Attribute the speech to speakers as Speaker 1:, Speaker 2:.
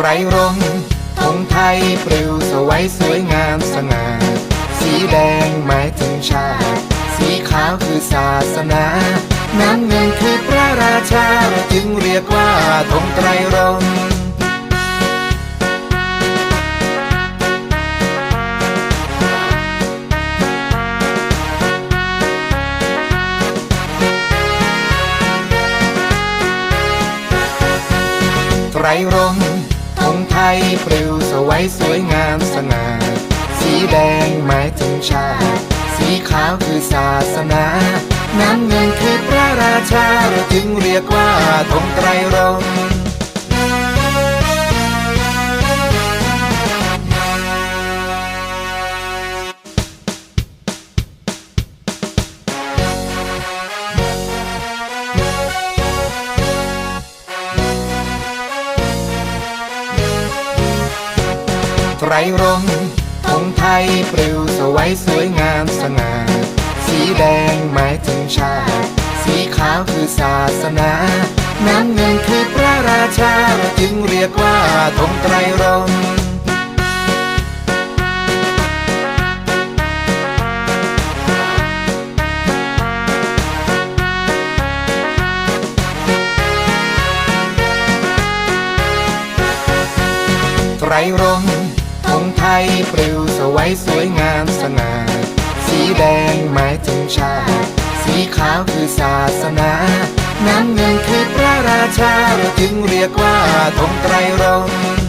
Speaker 1: ไรรงธงไทยปลิวสวยสวยงามสง่า สีแดงหมายถึงชาติ สีขาวคือศาสนา น้ำเงินคือพระราชา จึงเรียกว่าธงไตรรงไตรรง ธงไทยปลิวสวยสวยงามสง่าสีแดงหมายถึงชาติสีขาวคือศาสนา น้ำเงินคือพระราชาเราจึงเรียกว่าธงไตรรงค์ ไรรงค์ธงไทยปลิวสวยสวยงามสง่า สีแดงหมายถึงชาติ สีขาวคือศาสนา น้ำเงินคือพระราชา จึงเรียกว่าธงไตรรงไตรรงค์ ธงไทยปลิวสวยสวยงามสง่าสีแดงหมายถึงชาติสีขาวคือศาสนา น้ำเงินคือพระราชาเราจึงเรียกว่าธงไตรรงค์